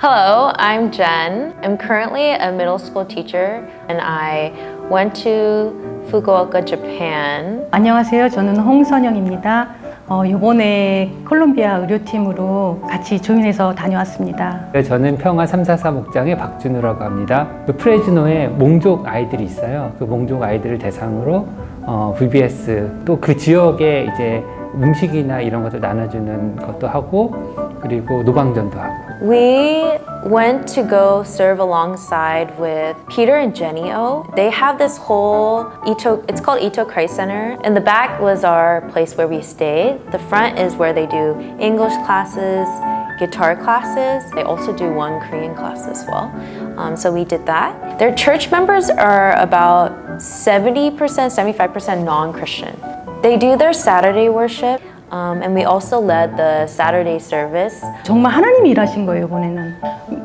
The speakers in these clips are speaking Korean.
Hello, I'm Jen. I'm currently a middle school teacher and I went to Fukuoka, Japan. 안녕하세요. 저는 홍선영입니다. 어, 이번에 콜롬비아 의료팀으로 같이 조인해서 다녀왔습니다. 네, 저는 평화 344 목장의 박준우라고 합니다. 그 프레즈노에 몽족 아이들이 있어요. 그 몽족 아이들을 대상으로 어, VBS 또 그 지역에 이제 음식이나 이런 것들 나눠주는 것도 하고 그리고 노방전도 하고 We went to go serve alongside with Peter and Jenny O. They have this whole Ito, it's called Ito Christ Center. In the back was our place where we stayed. The front is where they do English classes, guitar classes. They also do one Korean class as well. Um, so we did that. Their church members are about 70%, 75% non Christian. They do their Saturday worship. Um, and we also led the Saturday service. 정말 하나님이 일하신 거예요, 이번에는.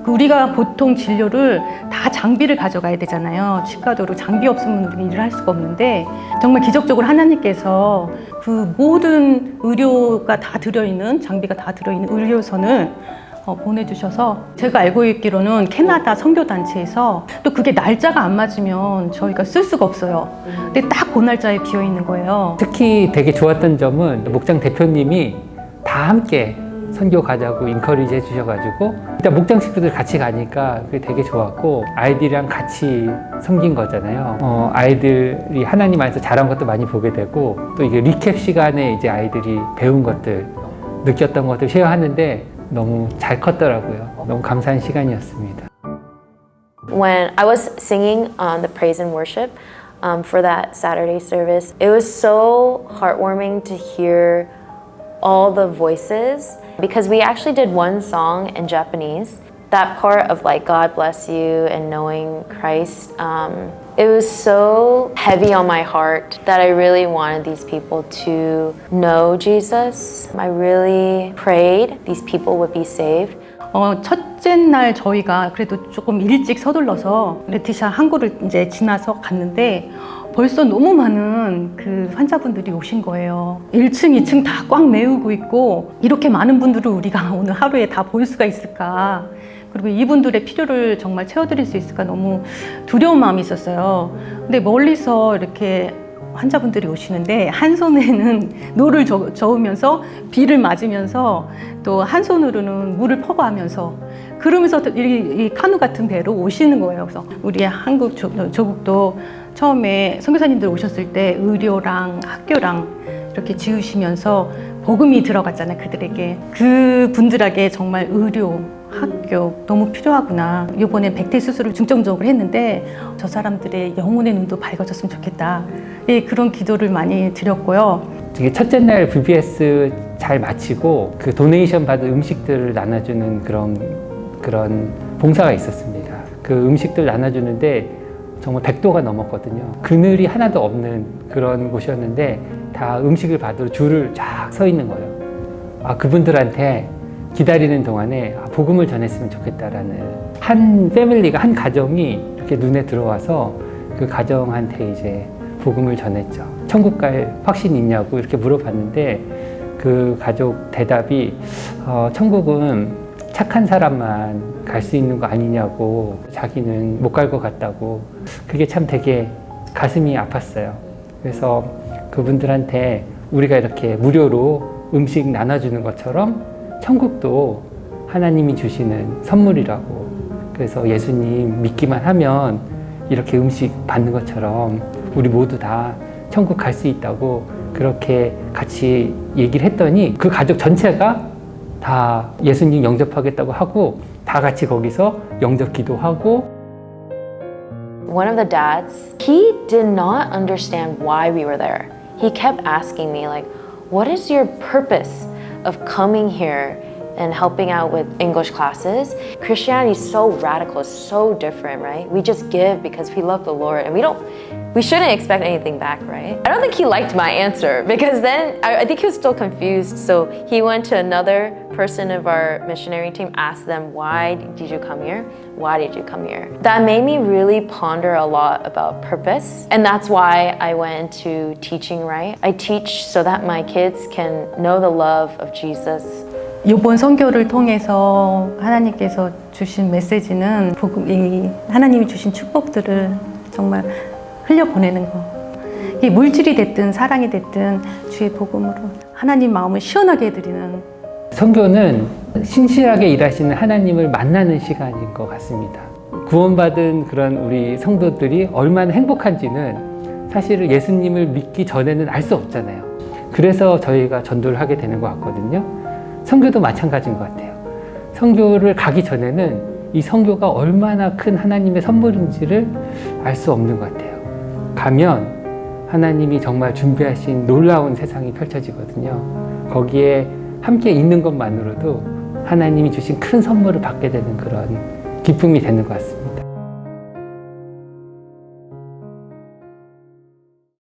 우리가 보통 진료를 다 장비를 가져가야 되잖아요. 치과도로 장비 없으면 일을 할 수가 없는데 정말 기적적으로 하나님께서 그 모든 의료가 다 들어있는 장비가 다 들어있는 의료선을 어, 보내주셔서 제가 알고 있기로는 캐나다 선교단체에서 또 그게 날짜가 안 맞으면 저희가 쓸 수가 없어요. 근데 딱 그 날짜에 비어 있는 거예요. 특히 되게 좋았던 점은 목장 대표님이 다 함께 선교 가자고 인커리지 해주셔가지고 일단 목장 식구들 같이 가니까 그게 되게 좋았고 아이들이랑 같이 섬긴 거잖아요. 어, 아이들이 하나님 안에서 자란 것도 많이 보게 되고 또 이게 리캡 시간에 이제 아이들이 배운 것들 느꼈던 것들 쉐어하는데 너무 잘 컸더라고요. 너무 감사한 시간이었습니다. When I was singing on the praise and worship um, for that Saturday service, it was so heartwarming to hear all the voices because we actually did one song in Japanese. That part of like God bless you and knowing Christ, um, it was so heavy on my heart that I really wanted these people to know Jesus. I really prayed these people would be saved. 어, 첫째 날 저희가 그래도 조금 일찍 서둘러서 레티샤 항구를 이제 지나서 갔는데 벌써 너무 많은 그 환자분들이 오신 거예요. 1층, 2층 다 꽉 메우고 있고 이렇게 많은 분들을 우리가 오늘 하루에 다 볼 수가 있을까? 그리고 이분들의 필요를 정말 채워드릴 수 있을까 너무 두려운 마음이 있었어요. 근데 멀리서 이렇게 환자분들이 오시는데 한 손에는 노를 저, 저으면서 비를 맞으면서 또 한 손으로는 물을 퍼부하면서 그러면서 또 이, 이 카누 같은 배로 오시는 거예요. 그래서 우리 한국 조, 조국도 처음에 선교사님들 오셨을 때 의료랑 학교랑 이렇게 지으시면서 복음이 들어갔잖아요 그들에게 그 분들에게 정말 의료 학교 너무 필요하구나 이번에 백태 수술을 중점적으로 했는데 저 사람들의 영혼의 눈도 밝아졌으면 좋겠다 예, 그런 기도를 많이 드렸고요 이게 첫째 날 VBS 잘 마치고 그 도네이션 받은 음식들을 나눠주는 그런 그런 봉사가 있었습니다. 그 음식들 나눠주는데 정말 100도가 넘었거든요. 그늘이 하나도 없는 그런 곳이었는데 다 음식을 받으러 줄을 쫙 서 있는 거예요. 아 그분들한테 기다리는 동안에 아, 복음을 전했으면 좋겠다라는 한 패밀리가 한 가정이 이렇게 눈에 들어와서 그 가정한테 이제 복음을 전했죠. 천국 갈 확신 있냐고 이렇게 물어봤는데 그 가족 대답이 어, 천국은 착한 사람만 갈 수 있는 거 아니냐고 자기는 못 갈 것 같다고 그게 참 되게 가슴이 아팠어요. 그래서 그분들한테 우리가 이렇게 무료로 음식 나눠주는 것처럼 천국도 하나님이 주시는 선물이라고 그래서 예수님 믿기만 하면 이렇게 음식 받는 것처럼 우리 모두 다 천국 갈 수 있다고 그렇게 같이 얘기를 했더니 그 가족 전체가 다 예수님 영접하겠다고 하고 다 같이 거기서 영접 기도하고 One of the dads, he did not understand why we were there. He kept asking me like, "What is your purpose of coming here and helping out with English classes?" Christianity is so radical, it's so different, right? We just give because we love the Lord and we don't we shouldn't expect anything back, right? I don't think he liked my answer because then I, I think he was still confused. So he went to another person of our missionary team, asked them, Why did you come here? Why did you come here? That made me really ponder a lot about purpose. And that's why I went into teaching, right? I teach so that my kids can know the love of Jesus 이번 선교를 통해서 하나님께서 주신 메시지는 복음, 이 하나님이 주신 축복들을 정말 흘려 보내는 거. 이 물질이 됐든 사랑이 됐든 주의 복음으로 하나님 마음을 시원하게 해드리는 선교는 신실하게 일하시는 하나님을 만나는 시간인 것 같습니다. 구원받은 그런 우리 성도들이 얼마나 행복한지는 사실은 예수님을 믿기 전에는 알 수 없잖아요. 그래서 저희가 전도를 하게 되는 것 같거든요. 선교도 마찬가지인 것 같아요. 선교를 가기 전에는 이 선교가 얼마나 큰 하나님의 선물인지를 알 수 없는 것 같아요. 가면 하나님이 정말 준비하신 놀라운 세상이 펼쳐지거든요. 거기에 함께 있는 것만으로도 하나님이 주신 큰 선물을 받게 되는 그런 기쁨이 되는 것 같습니다.